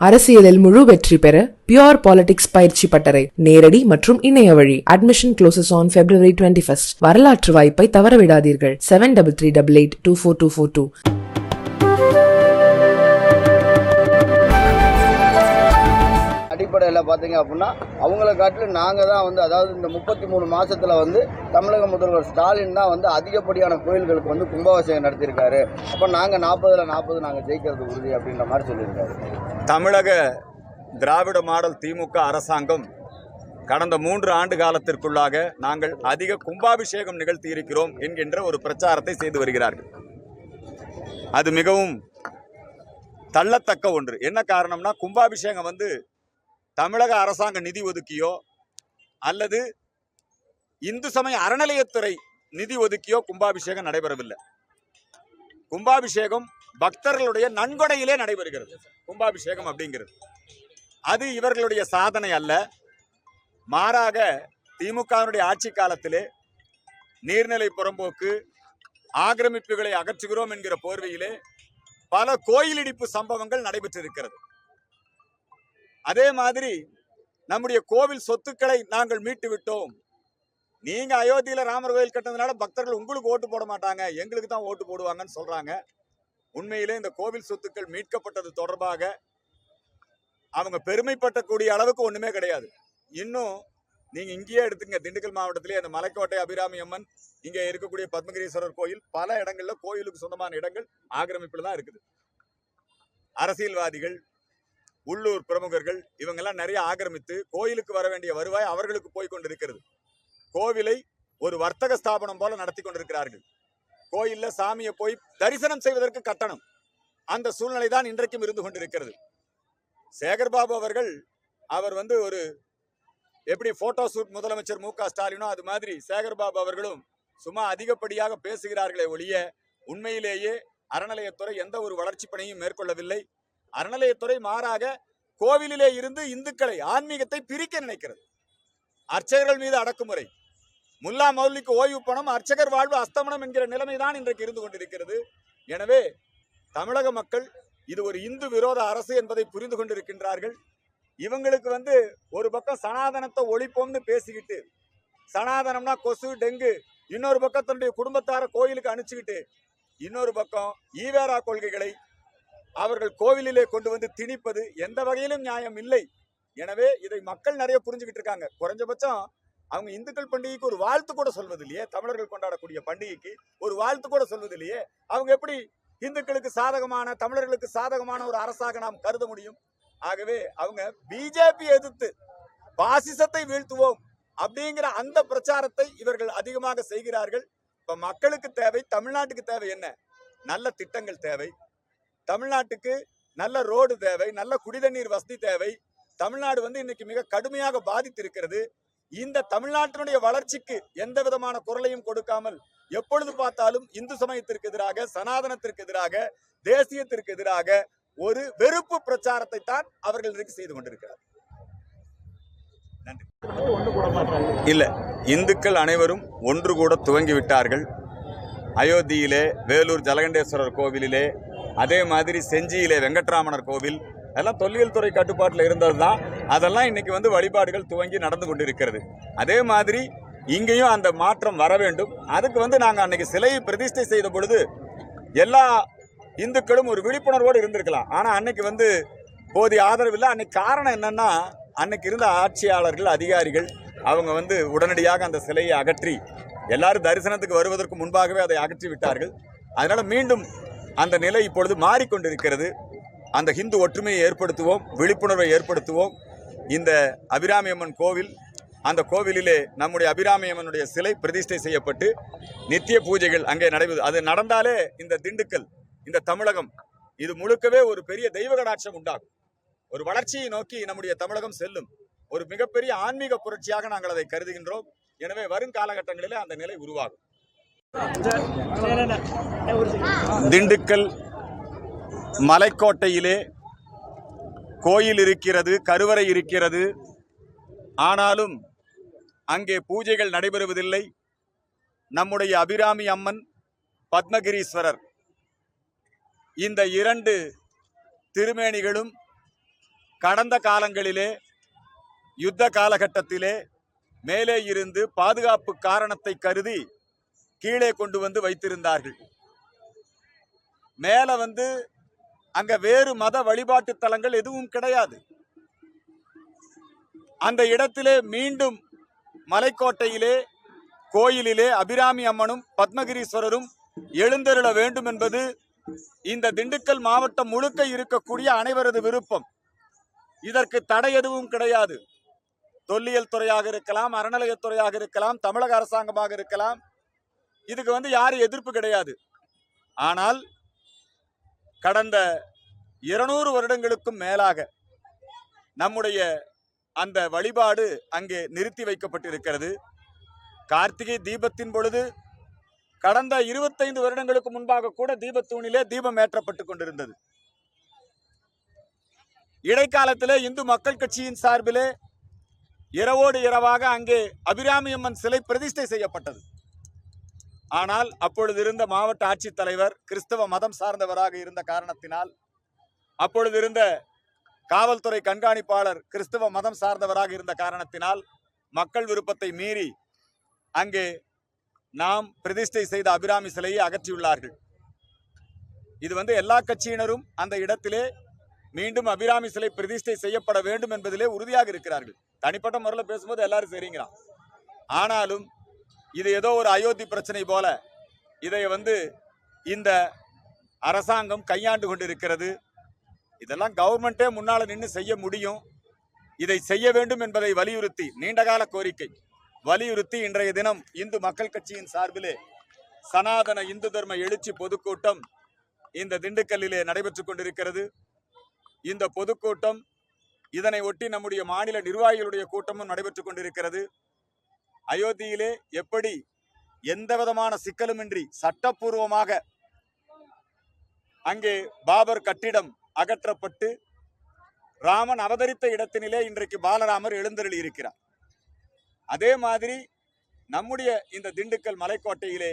அரசியலில் முழு வெற்றி பெற பியோர் பாலிடிக்ஸ் பயிற்சி பட்டறை நேரடி மற்றும் இணைய வழி. Admission closes on February twenty first வரலாற்று வாய்ப்பை தவறவிடாதீர்கள். Seven double three double eight two four two four two அடிப்படையில் பார்த்தீங்க அப்படின்னா அவங்கள காட்டிலும் நாங்கள் தான் வந்து அதாவது இந்த முப்பத்தி மூணு மாதத்தில் வந்து தமிழக முதல்வர் ஸ்டாலின் தான் வந்து அதிகப்படியான கோயில்களுக்கு வந்து கும்பாபிஷேகம் நடத்தியிருக்காரு. அப்போ நாங்கள் நாற்பதில் நாற்பது நாங்கள் ஜெயிக்கிறது உறுதி அப்படின்ற மாதிரி சொல்லியிருக்காரு. தமிழக திராவிட மாடல் திமுக அரசாங்கம் கடந்த மூன்று ஆண்டு காலத்திற்குள்ளாக நாங்கள் அதிக கும்பாபிஷேகம் நிகழ்த்தி இருக்கிறோம் என்கின்ற ஒரு பிரச்சாரத்தை செய்து வருகிறார்கள். அது மிகவும் தள்ளத்தக்க ஒன்று. என்ன காரணம்னா கும்பாபிஷேகம் வந்து தமிழக அரசாங்க நிதி ஒதுக்கியோ அல்லது இந்து சமய அறநிலையத்துறை நிதி ஒதுக்கியோ கும்பாபிஷேகம் நடைபெறவில்லை. கும்பாபிஷேகம் பக்தர்களுடைய நன்கொடையிலே நடைபெறுகிறது. கும்பாபிஷேகம் அப்படிங்கிறது. அது இவர்களுடைய சாதனை அல்ல. மாறாக திமுகவினுடைய ஆட்சி காலத்திலே நீர்நிலை புறம்போக்கு ஆக்கிரமிப்புகளை அகற்றுகிறோம் என்கிற போர்வையிலே பல கோயில் இடிப்பு சம்பவங்கள் நடைபெற்றிருக்கிறது. அதே மாதிரி நம்முடைய கோவில் சொத்துக்களை நாங்கள் மீட்டு விட்டோம் நீங்க அயோத்தியில ராமர் கோயில் கட்டினதுனால பக்தர்கள் உங்களுக்கு ஓட்டு போட மாட்டாங்க. எங்களுக்கு தான் ஓட்டு போடுவாங்கன்னு சொல்றாங்க. உண்மையிலே இந்த கோவில் சொத்துக்கள் மீட்கப்பட்டது தொடர்பாக அவங்க பெருமைப்பட்டக்கூடிய அளவுக்கு ஒண்ணுமே கிடையாது. இன்னும் நீங்க இங்கேயே எடுத்துங்க திண்டுக்கல் மாவட்டத்திலே அந்த மலைக்கோட்டை அபிராமி அம்மன் இங்க இருக்கக்கூடிய பத்மகிரீஸ்வரர் கோயில் பல இடங்கள்ல கோயிலுக்கு சொந்தமான இடங்கள் ஆக்கிரமிப்புல தான் இருக்குது. அரசியல்வாதிகள் உள்ளூர் பிரமுகர்கள் இவங்கெல்லாம் நிறைய ஆக்கிரமித்து கோயிலுக்கு வர வேண்டிய வருவாய் அவர்களுக்கு போய் கொண்டிருக்கிறது. கோவிலை ஒரு வர்த்தக ஸ்தாபனம் போல நடத்தி கொண்டிருக்கிறார்கள். கோயில்ல சாமியை போய் தரிசனம் செய்வதற்கு கட்டணம். அந்த சூழ்நிலை தான் இன்றைக்கும் இருந்து கொண்டிருக்கிறது. சேகர்பாபு அவர்கள் அவர் வந்து ஒரு எப்படி போட்டோ ஷூட் முதலமைச்சர் மு க ஸ்டாலினோ அது மாதிரி சேகர்பாபு அவர்களும் சும்மா அதிகப்படியாக பேசுகிறார்களே ஒழிய உண்மையிலேயே அறநிலையத்துறை எந்த ஒரு வளர்ச்சி பணியும் மேற்கொள்ளவில்லை. அறநிலையத்துறை மாறாக கோவிலிலே இருந்து இந்துக்களை ஆன்மீகத்தை பிரிக்க நினைக்கிறது. அர்ச்சகர்கள் மீது அடக்குமுறை. முல்லா மௌலிக்கு ஓய்வு பணம் அர்ச்சகர் வாழ்வு அஸ்தமனம் என்கிற நிலைமைதான் இன்றைக்கு இருந்து கொண்டிருக்கிறது. எனவே தமிழக மக்கள் இது ஒரு இந்து விரோத அரசு என்பதை புரிந்து கொண்டிருக்கின்றார்கள். இவங்களுக்கு வந்து ஒரு பக்கம் சனாதனத்தை ஒழிப்போம்னு பேசிக்கிட்டு சனாதனம்னா கொசு டெங்கு இன்னொரு பக்கம் தன்னுடைய குடும்பத்தார கோயிலுக்கு அனுப்பிச்சுக்கிட்டு இன்னொரு பக்கம் ஈவேரா கொள்கைகளை அவர்கள் கோவிலிலே கொண்டு வந்து திணிப்பது எந்த வகையிலும் நியாயம் இல்லை. எனவே இதை மக்கள் நிறைய புரிஞ்சுக்கிட்டு இருக்காங்க. குறைஞ்சபட்சம் அவங்க இந்துக்கள் பண்டிகைக்கு ஒரு வாழ்த்து கூட சொல்வது இல்லையே தமிழர்கள் கொண்டாடக்கூடிய பண்டிகைக்கு ஒரு வாழ்த்து கூட சொல்வது இல்லையே அவங்க எப்படி இந்துக்களுக்கு சாதகமான தமிழர்களுக்கு சாதகமான ஒரு அரசாக நாம் கருத முடியும்? ஆகவே அவங்க பிஜேபி எதிர்த்து பாசிசத்தை வீழ்த்துவோம் அப்படிங்கிற அந்த பிரச்சாரத்தை இவர்கள் அதிகமாக செய்கிறார்கள். இப்ப மக்களுக்கு தேவை தமிழ்நாட்டுக்கு தேவை என்ன? நல்ல திட்டங்கள் தேவை. தமிழ்நாட்டுக்கு நல்ல ரோடு தேவை நல்ல குடிதண்ணீர் வசதி தேவை. தமிழ்நாடு வந்து இன்னைக்கு மிக கடுமையாக பாதித்திருக்கிறது. இந்த தமிழ்நாட்டினுடைய வளர்ச்சிக்கு எந்த விதமான குரலையும் கொடுக்காமல் எப்பொழுது பார்த்தாலும் இந்து சமயத்திற்கு எதிராக சனாதனத்திற்கு எதிராக தேசியத்திற்கு எதிராக ஒரு வெறுப்பு பிரச்சாரத்தை தான் அவர்கள் இன்றைக்கு செய்து கொண்டிருக்கிறார். இல்ல இந்துக்கள் அனைவரும் ஒன்று கூட துவங்கி விட்டார்கள் அயோத்தியிலே வேலூர் ஜலகண்டேஸ்வரர் கோவிலிலே அதே மாதிரி செஞ்சியிலே வெங்கட்ராமணர் கோவில் அதெல்லாம் தொல்லியல் துறை கட்டுப்பாட்டில் இருந்தது தான் அதெல்லாம் இன்றைக்கி வந்து வழிபாடுகள் துவங்கி நடந்து கொண்டு இருக்கிறது அதே மாதிரி இங்கேயும் அந்த மாற்றம் வர வேண்டும். அதுக்கு வந்து நாங்கள் அன்றைக்கி சிலையை பிரதிஷ்டை செய்த பொழுது எல்லா இந்துக்களும் ஒரு விழிப்புணர்வோடு இருந்திருக்கலாம். ஆனால் அன்னைக்கு வந்து போதிய ஆதரவு இல்லை. அன்னைக்கு காரணம் என்னென்னா அன்னைக்கு இருந்த ஆட்சியாளர்கள் அதிகாரிகள் அவங்க வந்து உடனடியாக அந்த சிலையை அகற்றி எல்லாரும் தரிசனத்துக்கு வருவதற்கு முன்பாகவே அதை அகற்றி விட்டார்கள் அதனால் மீண்டும் அந்த நிலை இப்பொழுது மாறிக்கொண்டிருக்கிறது. அந்த ஹிந்து ஒற்றுமையை ஏற்படுத்துவோம் விழிப்புணர்வை ஏற்படுத்துவோம். இந்த அபிராமியம்மன் கோவில் அந்த கோவிலிலே நம்முடைய அபிராமியம்மனுடைய சிலை பிரதிஷ்டை செய்யப்பட்டு நித்திய பூஜைகள் அங்கே நடைபெறும் அது நடந்தாலே இந்த திண்டுக்கல் இந்த தமிழகம் இது முழுக்கவே ஒரு பெரிய தெய்வ கடாட்சம் உண்டாகும். ஒரு வளர்ச்சியை நோக்கி நம்முடைய தமிழகம் செல்லும். ஒரு மிகப்பெரிய ஆன்மீக புரட்சியாக நாங்கள் அதை கருதுகின்றோம். எனவே வரும் காலகட்டங்களிலே அந்த நிலை உருவாகும். திண்டுக்கல் மலைக்கோட்டையிலே கோயில் இருக்கிறது கருவறை இருக்கிறது. ஆனாலும் அங்கே பூஜைகள் நடைபெறுவதில்லை. நம்முடைய அபிராமி அம்மன் பத்மகிரீஸ்வரர். இந்த இரண்டு திருமேனிகளும் கடந்த காலங்களிலே யுத்த காலகட்டத்திலே மேலே இருந்து பாதுகாப்பு காரணத்தை கருதி கீழே கொண்டு வந்து வைத்திருந்தார்கள். மேல வந்து அங்க வேறு மத வழிபாட்டு தலங்கள் எதுவும் கிடையாது. அந்த இடத்திலே மீண்டும் மலைக்கோட்டையிலே கோயிலிலே அபிராமி அம்மனும் பத்மகிரீஸ்வரரும் எழுந்தருள வேண்டும் என்பது இந்த திண்டுக்கல் மாவட்டம் முழுக்க இருக்கக்கூடிய அனைவரது விருப்பம். இதற்கு தடை எதுவும் கிடையாது. தொல்லியல் துறையாக இருக்கலாம் அறநிலையத்துறையாக இருக்கலாம் தமிழக அரசாங்கமாக இருக்கலாம் இதுக்கு வந்து யாரும் எதிர்ப்பு கிடையாது. ஆனால் கடந்த இருநூறு வருடங்களுக்கும் மேலாக நம்முடைய அந்த வழிபாடு அங்கே நிறுத்தி வைக்கப்பட்டிருக்கிறது. கார்த்திகை தீபத்தின் பொழுது கடந்த இருபத்தைந்து வருடங்களுக்கு முன்பாக கூட தீபத்தூணிலே தீபம் ஏற்றப்பட்டு கொண்டிருந்தது. இடைக்காலத்திலே இந்து மக்கள் கட்சியின் சார்பிலே இரவோடு இரவாக அங்கே அபிராமியம்மன் சிலை பிரதிஷ்டை செய்யப்பட்டது. ஆனால் அப்பொழுது இருந்த மாவட்ட ஆட்சித்தலைவர் கிறிஸ்தவ மதம் சார்ந்தவராக இருந்த காரணத்தினால் அப்பொழுது இருந்த காவல்துறை கண்காணிப்பாளர் கிறிஸ்தவ மதம் சார்ந்தவராக இருந்த காரணத்தினால் மக்கள் விருப்பத்தை மீறி அங்கே நாம் பிரதிஷ்டை செய்த அபிராமி சிலையை அகற்றியுள்ளார்கள். இது வந்து எல்லா கட்சியினரும் அந்த இடத்திலே மீண்டும் அபிராமி சிலை பிரதிஷ்டை செய்யப்பட வேண்டும் என்பதிலே உறுதியாக இருக்கிறார்கள். தனிப்பட்ட முறையில் பேசும்போது எல்லாரும் சரிங்கிறான். ஆனாலும் இது ஏதோ ஒரு அயோத்தி பிரச்சனை போல இதை வந்து இந்த அரசாங்கம் கையாண்டு கொண்டிருக்கிறது. இதெல்லாம் கவர்மெண்ட்டே முன்னால் நின்று செய்ய முடியும். இதை செய்ய வேண்டும் என்பதை வலியுறுத்தி நீண்டகால கோரிக்கை வலியுறுத்தி இன்றைய தினம் இந்து மக்கள் கட்சியின் சார்பிலே சனாதன இந்து தர்ம எழுச்சி பொதுக்கூட்டம் இந்த திண்டுக்கல்லிலே நடைபெற்றுக் கொண்டிருக்கிறது. இந்த பொதுக்கூட்டம் இதனை ஒட்டி நம்முடைய மாநில நிர்வாகிகளுடைய கூட்டமும் நடைபெற்று கொண்டிருக்கிறது. அயோத்தியிலே எப்படி எந்த விதமான சிக்கலுமின்றி சட்டப்பூர்வமாக அங்கே பாபர் கட்டிடம் அகற்றப்பட்டு ராமன் அவதரித்த இடத்தினிலே இன்றைக்கு பாலராமர் எழுந்தருளி இருக்கிறார். அதே மாதிரி நம்முடைய இந்த திண்டுக்கல் மலைக்கோட்டையிலே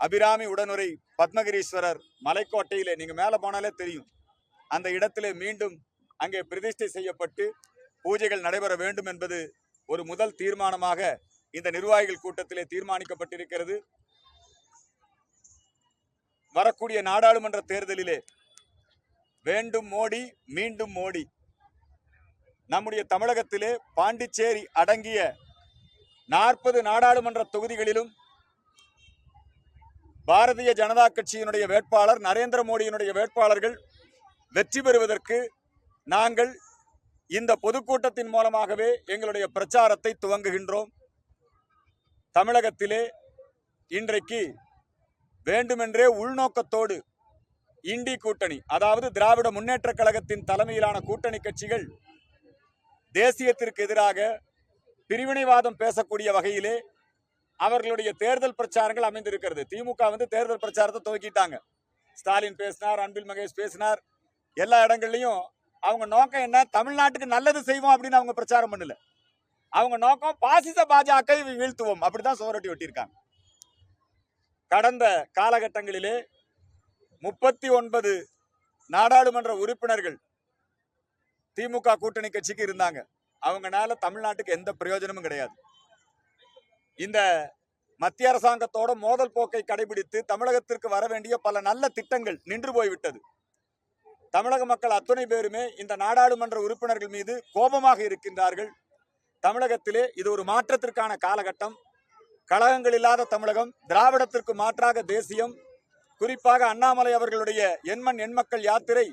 அபிராமி உடனுரை பத்மகிரீஸ்வரர் மலைக்கோட்டையிலே நீங்க மேலே போனாலே தெரியும். அந்த இடத்திலே மீண்டும் அங்கே பிரதிஷ்டை செய்யப்பட்டு பூஜைகள் நடைபெற வேண்டும் என்பது ஒரு முதல் தீர்மானமாக இந்த நிர்வாகிகள் கூட்டத்திலே தீர்மானிக்கப்பட்டிருக்கிறது. வரக்கூடிய நாடாளுமன்ற தேர்தலிலே வேண்டும் மோடி மீண்டும் மோடி. நம்முடைய தமிழகத்திலே பாண்டிச்சேரி அடங்கிய நாற்பது நாடாளுமன்ற தொகுதிகளிலும் பாரதிய ஜனதா கட்சியினுடைய வேட்பாளர் நரேந்திர மோடியினுடைய வேட்பாளர்கள் வெற்றி பெறுவதற்கு நாங்கள் இந்த பொதுக்கூட்டத்தின் மூலமாகவே எங்களுடைய பிரச்சாரத்தை துவங்குகின்றோம். தமிழகத்திலே இன்றைக்கு வேண்டுமென்றே உள்நோக்கத்தோடு இண்டி கூட்டணி அதாவது திராவிட முன்னேற்ற கழகத்தின் தலைமையிலான கூட்டணி கட்சிகள் தேசியத்திற்கு எதிராக பிரிவினைவாதம் பேசக்கூடிய வகையிலே அவர்களுடைய தேர்தல் பிரச்சாரங்கள் அமைந்திருக்கிறது. திமுக வந்து தேர்தல் பிரச்சாரத்தை துவக்கிட்டாங்க. ஸ்டாலின் பேசினார் அன்பில் மகேஷ் பேசினார். எல்லா இடங்கள்லையும் அவங்க நோக்கம் என்ன? தமிழ்நாட்டுக்கு நல்லது செய்வோம் அப்படின்னு அவங்க பிரச்சாரம் பண்ணல. அவங்க நோக்கம் பாசிச பாஜக வீழ்த்துவோம். அப்படிதான் சோரட்டி ஒட்டியிருக்காங்க. கடந்த காலகட்டங்களிலே முப்பத்தி ஒன்பது நாடாளுமன்ற உறுப்பினர்கள் திமுக கூட்டணி கட்சிக்கு இருந்தாங்க. அவங்கனால தமிழ்நாட்டுக்கு எந்த பிரயோஜனமும் கிடையாது. இந்த மத்திய அரசாங்கத்தோட மோதல் போக்கை கடைபிடித்து தமிழகத்திற்கு வர வேண்டிய பல நல்ல திட்டங்கள் நின்று போய்விட்டது. தமிழக மக்கள் அத்துணை பேருமே இந்த நாடாளுமன்ற உறுப்பினர்கள் மீது கோபமாக இருக்கின்றார்கள். தமிழகத்திலே இது ஒரு மாற்றத்திற்கான காலகட்டம். கழகங்கள் இல்லாத தமிழகம் திராவிடத்திற்கு மாற்றாக தேசியம் குறிப்பாக அண்ணாமலை அவர்களுடைய எண்மண் எண்மக்கள் யாத்திரை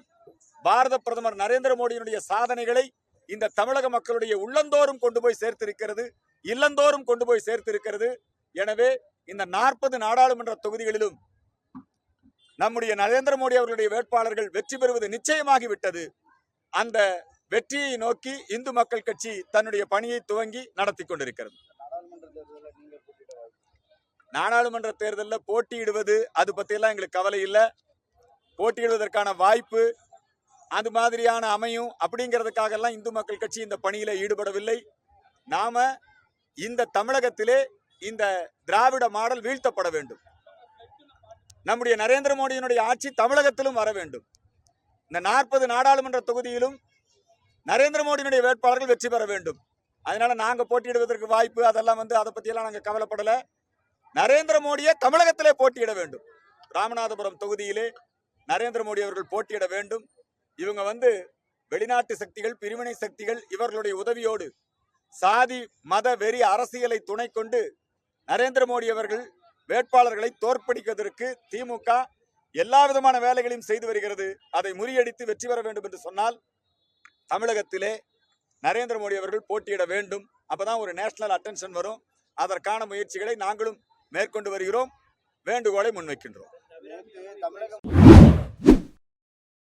பாரத பிரதமர் நரேந்திர மோடியினுடைய சாதனைகளை இந்த தமிழக மக்களுடைய உள்ளந்தோறும் கொண்டு போய் சேர்த்திருக்கிறது இல்லந்தோறும் கொண்டு போய் சேர்த்திருக்கிறது. எனவே இந்த நாற்பது நாடாளுமன்ற தொகுதிகளிலும் நம்முடைய நரேந்திர மோடி அவர்களுடைய வேட்பாளர்கள் வெற்றி பெறுவது நிச்சயமாகிவிட்டது. அந்த வெற்றியை நோக்கி இந்து மக்கள் கட்சி தன்னுடைய பணியை துவங்கி நடத்தி கொண்டிருக்கிறது. நாடாளுமன்ற தேர்தலில் போட்டியிடுவது அது பற்றியெல்லாம் எங்களுக்கு கவலை இல்லை. போட்டியிடுவதற்கான வாய்ப்பு அது மாதிரியான அமையும் அப்படிங்கிறதுக்காகலாம் இந்து மக்கள் கட்சி இந்த பணியில் ஈடுபடவில்லை. நாம இந்த தமிழகத்திலே இந்த திராவிட மாடல் வீழ்த்தப்பட வேண்டும். நம்முடைய நரேந்திர மோடியினுடைய ஆட்சி தமிழகத்திலும் வர வேண்டும். இந்த நாற்பது நாடாளுமன்ற தொகுதியிலும் நரேந்திர மோடியினுடைய வேட்பாளர்கள் வெற்றி பெற வேண்டும். அதனால நாங்கள் போட்டியிடுவதற்கு வாய்ப்பு அதெல்லாம் வந்து அதை பற்றியெல்லாம் நாங்கள் கவலைப்படலை. நரேந்திர மோடியை தமிழகத்திலே போட்டியிட வேண்டும். ராமநாதபுரம் தொகுதியிலே நரேந்திர மோடி அவர்கள் போட்டியிட வேண்டும். இவங்க வந்து வெளிநாட்டு சக்திகள் பிரிவினை சக்திகள் இவர்களுடைய உதவியோடு சாதி மத வெறி அரசியலை துணை கொண்டு நரேந்திர மோடி அவர்கள் வேட்பாளர்களை தோற்கடிப்பதற்கு திமுக எல்லா விதமான வேலைகளையும் செய்து வருகிறது. அதை முறியடித்து வெற்றி பெற வேண்டும் என்று சொன்னால் தமிழகத்திலே நரேந்திர மோடி அவர்கள் போட்டியிட வேண்டும். அப்போதான் ஒரு நேஷனல் அட்டென்ஷன் வரும். அதற்கான முயற்சிகளை நாங்களும் மேற்கொண்டு வருகிறோம். வேண்டுகோளை முன்வைக்கின்றோம். தமிழகம்